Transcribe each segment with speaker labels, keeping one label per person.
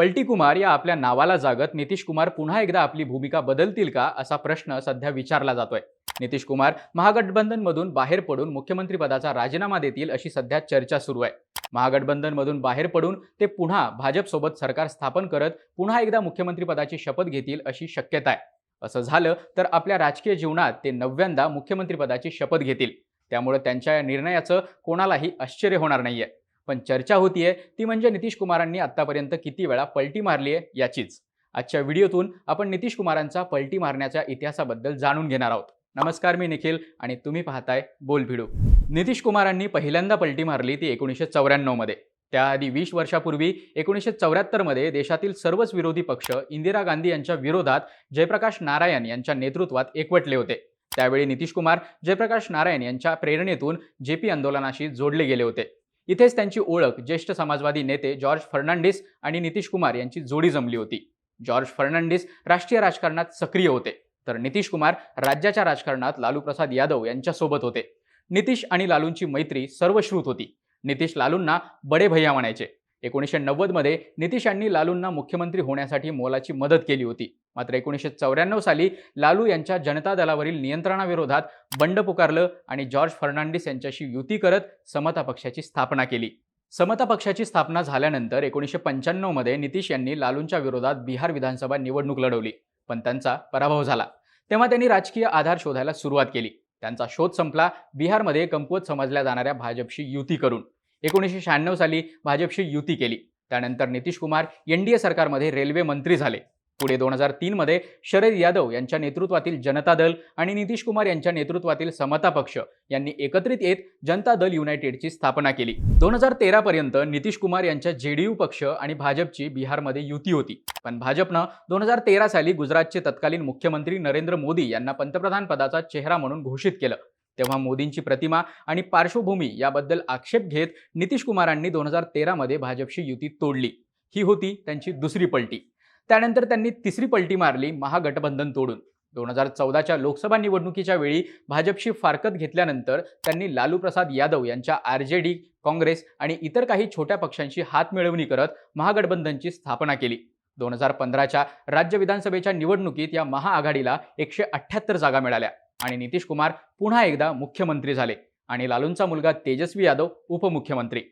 Speaker 1: पलटी कुमार या आपल्या नावाला जागत नितीश कुमार पुन्हा एकदा आपली भूमिका बदलतील का असा प्रश्न सध्या विचारला जातोय. नितीश कुमार महागठबंधनमधून बाहेर पडून मुख्यमंत्रीपदाचा राजीनामा देतील अशी सध्या चर्चा सुरू आहे. महागठबंधनमधून बाहेर पडून ते पुन्हा भाजपसोबत सरकार स्थापन करत पुन्हा एकदा मुख्यमंत्रीपदाची शपथ घेतील अशी शक्यता आहे. असं झालं तर आपल्या राजकीय जीवनात ते नव्यांदा मुख्यमंत्रीपदाची शपथ घेतील. त्यामुळे त्यांच्या या निर्णयाचं कोणालाही आश्चर्य होणार नाहीये. पण चर्चा होतीये ती म्हणजे नितीश कुमारांनी आत्तापर्यंत किती वेळा पलटी मारली आहे याचीच. आजच्या व्हिडिओतून आपण नितीश कुमारांचा पलटी मारण्याच्या इतिहासाबद्दल जाणून घेणार आहोत. नमस्कार मी निखिल आणि तुम्ही पाहताय बोल भिडू नितीश कुमारांनी पहिल्यांदा पलटी मारली ती एकोणीसशे चौऱ्याण्णवमध्ये त्याआधी वीस वर्षापूर्वी एकोणीसशे चौऱ्याहत्तरमध्ये देशातील सर्वच विरोधी पक्ष इंदिरा गांधी यांच्या विरोधात जयप्रकाश नारायण यांच्या नेतृत्वात एकवटले होते. त्यावेळी नितीश कुमार जयप्रकाश नारायण यांच्या प्रेरणेतून जे पी आंदोलनाशी जोडले गेले होते. इथेच त्यांची ओळख ज्येष्ठ समाजवादी नेते जॉर्ज फर्नांडिस आणि नितीश कुमार यांची जोडी जमली होती. जॉर्ज फर्नांडिस राष्ट्रीय राजकारणात सक्रिय होते तर नितीश कुमार राज्याच्या राजकारणात लालू प्रसाद यादव यांच्यासोबत होते. नितीश आणि लालूंची मैत्री सर्वश्रुत होती. नितीश लालूंना बडे भैया म्हणायचे. एकोणीसशे नव्वदमध्ये नितीश यांनी लालूंना मुख्यमंत्री होण्यासाठी मोलाची मदत केली होती. मात्र एकोणीसशे चौऱ्याण्णव साली लालू यांच्या जनता दलावरील नियंत्रणाविरोधात बंड पुकारलं आणि जॉर्ज फर्नांडिस यांच्याशी युती करत समता पक्षाची स्थापना केली. समता पक्षाची स्थापना झाल्यानंतर एकोणीसशे पंच्याण्णवमध्ये नितीश यांनी लालूंच्या विरोधात बिहार विधानसभा निवडणूक लढवली पण त्यांचा पराभव झाला. तेव्हा त्यांनी राजकीय आधार शोधायला सुरुवात केली. त्यांचा शोध संपला बिहारमध्ये कमकुवत समजल्या जाणाऱ्या भाजपशी युती करून. एकोणीसशे शहाण्णव साली भाजपशी युती केली. त्यानंतर नितीश कुमार एनडीए सरकारमध्ये रेल्वे मंत्री झाले. पुढे दोन हजार तीनमध्ये शरद यादव यांच्या नेतृत्वातील जनता दल आणि नितीश कुमार यांच्या नेतृत्वातील समता पक्ष यांनी एकत्रित येत जनता दल युनायटेडची स्थापना केली. दोन हजार तेरापर्यंत नितीश कुमार यांच्या जेडीयू पक्ष आणि भाजपची बिहारमध्ये युती होती. पण भाजपनं दोन हजार तेरा साली गुजरातचे तत्कालीन मुख्यमंत्री नरेंद्र मोदी यांना पंतप्रधान पदाचा चेहरा म्हणून घोषित केलं. तेव्हा मोदींची प्रतिमा आणि पार्श्वभूमी याबद्दल आक्षेप घेत नितीश कुमारांनी दोन हजार तेरामध्ये भाजपशी युती तोडली. ही होती त्यांची दुसरी पलटी. त्यानंतर त्यांनी तिसरी पलटी मारली महागठबंधन तोडून. दोन हजार चौदाच्या लोकसभा निवडणुकीच्या वेळी भाजपशी फारकत घेतल्यानंतर त्यांनी लालू प्रसाद यादव यांच्या आर जे डी काँग्रेस आणि इतर काही छोट्या पक्षांशी हात मिळवणी करत महागठबंधनची स्थापना केली. दोन हजार पंधराच्या राज्य विधानसभेच्या निवडणुकीत या महाआघाडीला एकशे अठ्ठ्याहत्तर जागा मिळाल्या आणि नितीश कुमार पुन्हा एकदा मुख्यमंत्री झाले आणि लालूंचा मुलगा तेजस्वी यादव उपमुख्यमंत्री.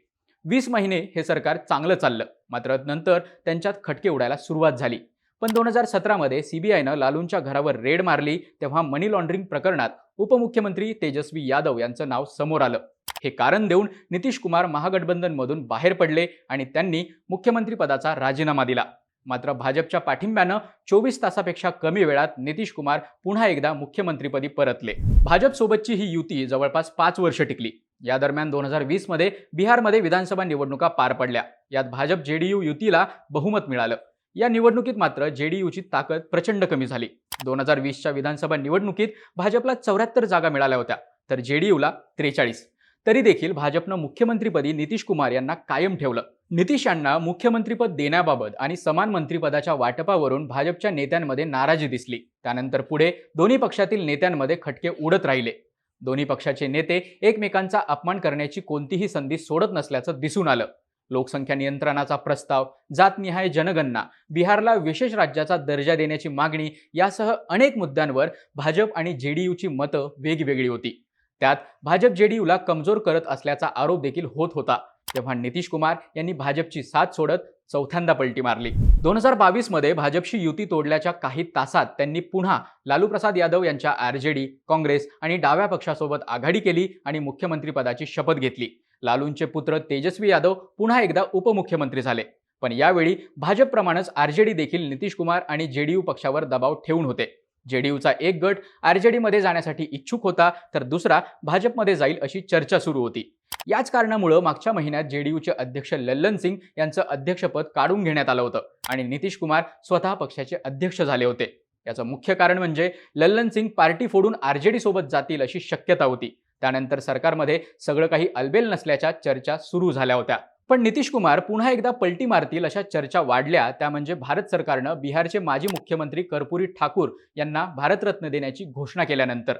Speaker 1: वीस महिने हे सरकार चांगलं चाललं. मात्र नंतर त्यांच्यात खटके उडायला सुरुवात झाली. पण दोन हजार सतरामध्ये सीबीआयनं लालूंच्या घरावर रेड मारली तेव्हा मनी लॉन्ड्रिंग प्रकरणात उपमुख्यमंत्री तेजस्वी यादव यांचं नाव समोर आलं. हे कारण देऊन नितीश कुमार महागठबंधनमधून बाहेर पडले आणि त्यांनी मुख्यमंत्रीपदाचा राजीनामा दिला. मात्र भाजपच्या पाठिंब्यानं चोवीस तासापेक्षा कमी वेळात नितीश कुमार पुन्हा एकदा मुख्यमंत्रीपदी परतले. भाजपसोबतची ही युती जवळपास पाच वर्ष टिकली. या दरम्यान दोन हजार वीसमध्ये बिहारमध्ये विधानसभा निवडणुका पार पडल्या. यात भाजप जेडीयू युतीला बहुमत मिळालं. या निवडणुकीत मात्र जेडीयूची ताकद प्रचंड कमी झाली. दोन हजार वीसच्या विधानसभा निवडणुकीत भाजपला चौऱ्याहत्तर जागा मिळाल्या होत्या तर जेडीयूला त्रेचाळीस. तरी देखील भाजपनं मुख्यमंत्रीपदी नितीश कुमार यांना कायम ठेवलं. नितीश यांना मुख्यमंत्रीपद देण्याबाबत आणि समान मंत्रिपदाच्या वाटपावरून भाजपच्या नेत्यांमध्ये नाराजी दिसली. त्यानंतर पुढे दोन्ही पक्षातील नेत्यांमध्ये खटके उडत राहिले. दोन्ही पक्षाचे नेते एकमेकांचा अपमान करण्याची कोणतीही संधी सोडत नसल्याचं दिसून आलं. लोकसंख्या नियंत्रणाचा प्रस्ताव जातनिहाय जनगणना बिहारला विशेष राज्याचा दर्जा देण्याची मागणी यासह अनेक मुद्द्यांवर भाजप आणि जेडीयूची मतं वेगवेगळी होती. त्यात भाजप जेडीयूला कमजोर करत असल्याचा आरोप देखील होत होता. तेव्हा नितीश कुमार यांनी भाजपची साथ सोडत चौथ्यांदा पलटी मारली. दोन हजार बावीसमध्ये भाजपशी युती तोडल्याच्या काही तासात त्यांनी पुन्हा लालू प्रसाद यादव यांच्या आरजेडी काँग्रेस आणि डाव्या पक्षासोबत आघाडी केली आणि मुख्यमंत्रीपदाची शपथ घेतली. लालूंचे पुत्र तेजस्वी यादव पुन्हा एकदा उपमुख्यमंत्री झाले. पण यावेळी भाजपप्रमाणेच आरजेडी देखील नितीश कुमार आणि जेडीयू पक्षावर दबाव ठेवून होते. जेडीयूचा एक गट आरजेडीमध्ये जाण्यासाठी इच्छुक होता तर दुसरा भाजपमध्ये जाईल अशी चर्चा सुरू होती. याच कारणामुळं मागच्या महिन्यात जेडीयूचे अध्यक्ष लल्लन सिंग यांचं अध्यक्षपद काढून घेण्यात आलं होतं आणि नितीश कुमार स्वतः पक्षाचे अध्यक्ष झाले होते. याचं मुख्य कारण म्हणजे लल्लन सिंग पार्टी फोडून आरजेडी सोबत जातील अशी शक्यता होती. त्यानंतर सरकारमध्ये सगळं काही अलबेल नसल्याच्या चर्चा सुरू झाल्या होत्या. पण नितीश कुमार पुन्हा एकदा पलटी मारतील अशा चर्चा वाढल्या त्या म्हणजे भारत सरकारनं बिहारचे माजी मुख्यमंत्री कर्पुरी ठाकूर यांना भारतरत्न देण्याची घोषणा केल्यानंतर.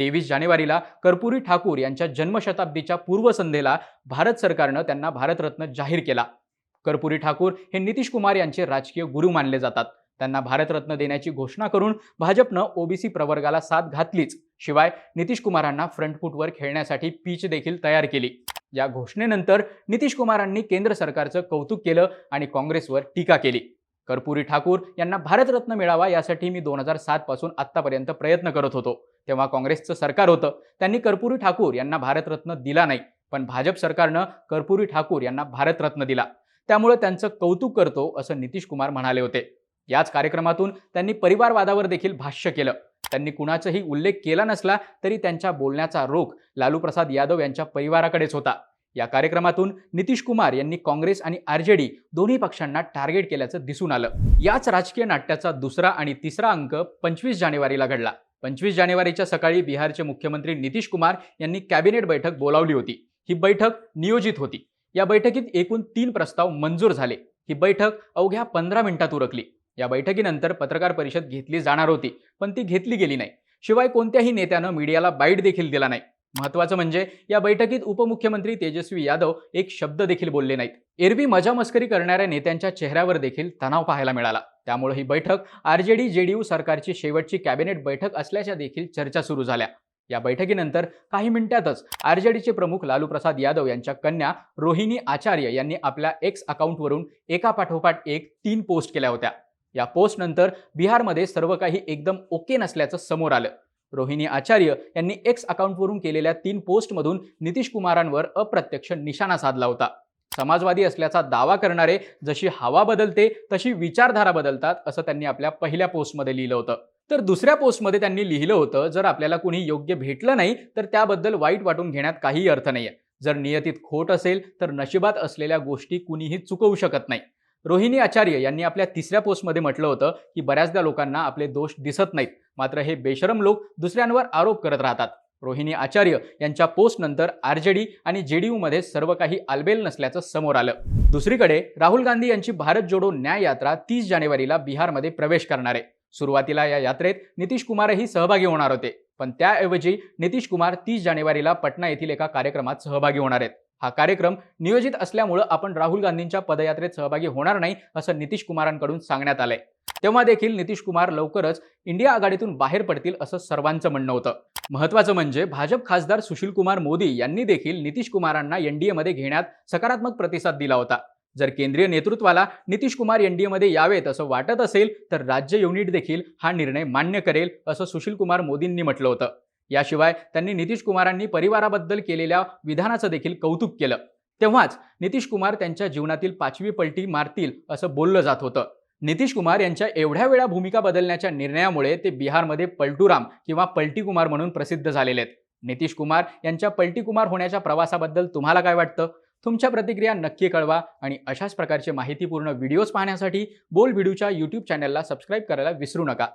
Speaker 1: तेवीस जानेवारीला कर्पुरी ठाकूर यांच्या जन्मशताब्दीच्या पूर्वसंध्येला भारत सरकारनं त्यांना भारतरत्न जाहीर केला. कर्पुरी ठाकूर हे नितीश कुमार यांचे राजकीय गुरु मानले जातात. त्यांना भारतरत्न देण्याची घोषणा करून भाजपनं ओबीसी प्रवर्गाला साथ घातलीच. शिवाय नितीश कुमारांना फ्रंटफूटवर खेळण्यासाठी पीच देखील तयार केली. या घोषणेनंतर नितीश कुमारांनी केंद्र सरकारचं कौतुक केलं आणि काँग्रेसवर टीका केली. कर्पुरी ठाकूर यांना भारतरत्न मिळावा यासाठी मी दोन हजार सात पासून आत्तापर्यंत प्रयत्न करत होतो. तेव्हा काँग्रेसचं सरकार होतं. त्यांनी कर्पुरी ठाकूर यांना भारतरत्न दिला नाही. पण भाजप सरकारनं कर्पुरी ठाकूर यांना भारतरत्न दिला. त्यामुळे त्यांचं कौतुक करतो असं नितीश कुमार म्हणाले होते. याच कार्यक्रमातून त्यांनी परिवारवादावर देखील भाष्य केलं. त्यांनी कुणाचाही उल्लेख केला नसला तरी त्यांच्या बोलण्याचा रोख लालू प्रसाद यादव यांच्या परिवाराकडेच होता. या कार्यक्रमातून नितीश कुमार यांनी काँग्रेस आणि आर जे डी दोन्ही पक्षांना टार्गेट केल्याचं दिसून आलं. याच राजकीय नाट्याचा दुसरा आणि तिसरा अंक पंचवीस जानेवारीला घडला. पंचवीस जानेवारीच्या सकाळी बिहारचे मुख्यमंत्री नितीश कुमार यांनी कॅबिनेट बैठक बोलावली होती. ही बैठक नियोजित होती. या बैठकीत एकूण तीन प्रस्ताव मंजूर झाले. ही बैठक अवघ्या पंधरा मिनिटात उरकली. या बैठकीनंतर पत्रकार परिषद घेतली जाणार होती पण ती घेतली गेली नाही. शिवाय कोणत्याही नेत्यानं मीडियाला बाईट देखील दिला नाही. महत्वाचं म्हणजे या बैठकीत उपमुख्यमंत्री तेजस्वी यादव एक शब्द देखील बोलले नाहीत. एरवी मजा मस्करी करणाऱ्या नेत्यांच्या चेहऱ्यावर देखील तणाव पाहायला मिळाला. त्यामुळे ही बैठक आरजेडी जेडीयू सरकारची शेवटची कॅबिनेट बैठक असल्याच्या देखील चर्चा सुरू झाल्या. या बैठकीनंतर काही मिनिटातच आरजेडीचे प्रमुख लालू प्रसाद यादव यांच्या कन्या रोहिणी आचार्य यांनी आपल्या एक्स अकाउंटवरून एका पाठोपाठ एक तीन पोस्ट केल्या होत्या. या पोस्टनंतर बिहारमध्ये सर्व काही एकदम ओके नसल्याचं समोर आलं. रोहिणी आचार्य यांनी एक्स अकाउंटवरून केलेल्या तीन पोस्टमधून नितीश कुमारांवर अप्रत्यक्ष निशाणा साधला होता. समाजवादी असल्याचा दावा करणारे जशी हवा बदलते तशी विचारधारा बदलतात असं त्यांनी आपल्या पहिल्या पोस्टमध्ये लिहिलं होतं. तर दुसऱ्या पोस्टमध्ये त्यांनी लिहिलं होतं जर आपल्याला कुणी योग्य भेटलं नाही तर त्याबद्दल वाईट वाटून घेण्यात काही अर्थ नाहीये. जर नियतीत खोट असेल तर नशिबात असलेल्या गोष्टी कुणीही चुकवू शकत नाही. रोहिणी आचार्य यांनी आपल्या तिसऱ्या पोस्टमध्ये म्हटलं होतं की बऱ्याचदा लोकांना आपले दोष दिसत नाहीत. मात्र हे बेशरम लोक दुसऱ्यांवर आरोप करत राहतात. रोहिणी आचार्य यांच्या पोस्टनंतर आरजेडी आणि जेडीयूमध्ये सर्व काही आलबेल नसल्याचं समोर आलं. दुसरीकडे राहुल गांधी यांची भारत जोडो न्याय यात्रा तीस जानेवारीला बिहारमध्ये प्रवेश करणार आहे. सुरुवातीला या यात्रेत नितीश कुमारही सहभागी होणार होते. पण त्याऐवजी नितीश कुमार तीस जानेवारीला पटना येथील एका कार्यक्रमात सहभागी होणार आहेत. हा कार्यक्रम नियोजित असल्यामुळं आपण राहुल गांधींच्या पदयात्रेत सहभागी होणार नाही असं नितीश कुमारांकडून सांगण्यात आलंय. तेव्हा देखील नितीश कुमार लवकरच इंडिया आघाडीतून बाहेर पडतील असं सर्वांचं म्हणणं होतं. महत्वाचं म्हणजे भाजप खासदार सुशील कुमार मोदी यांनी देखील नितीश कुमारांना एनडीएमध्ये घेण्यात सकारात्मक प्रतिसाद दिला होता. जर केंद्रीय नेतृत्वाला नितीश कुमार एनडीएमध्ये यावेत असं वाटत असेल तर राज्य युनिट देखील हा निर्णय मान्य करेल असं सुशील कुमार मोदींनी म्हटलं होतं. याशिवाय त्यांनी नितीश कुमारांनी परिवाराबद्दल केलेल्या विधानाचं देखील कौतुक केलं. तेव्हाच नितीश कुमार त्यांच्या जीवनातील पाचवी पलटी मारतील असं बोललं जात होतं. नितीश कुमार यांच्या एवढ्या वेळा भूमिका बदलण्याच्या निर्णयामुळे ते बिहारमध्ये पलटूराम किंवा पलटी कुमार म्हणून प्रसिद्ध झालेले आहेत. नितीश कुमार यांच्या पलटी कुमार होण्याच्या प्रवासाबद्दल तुम्हाला काय वाटतं? तुमच्या प्रतिक्रिया नक्की कळवा आणि अशाच प्रकारचे माहितीपूर्ण व्हिडिओज पाहण्यासाठी बोल व्हिडिओच्या यूट्यूब चॅनलला सबस्क्राईब करायला विसरू नका.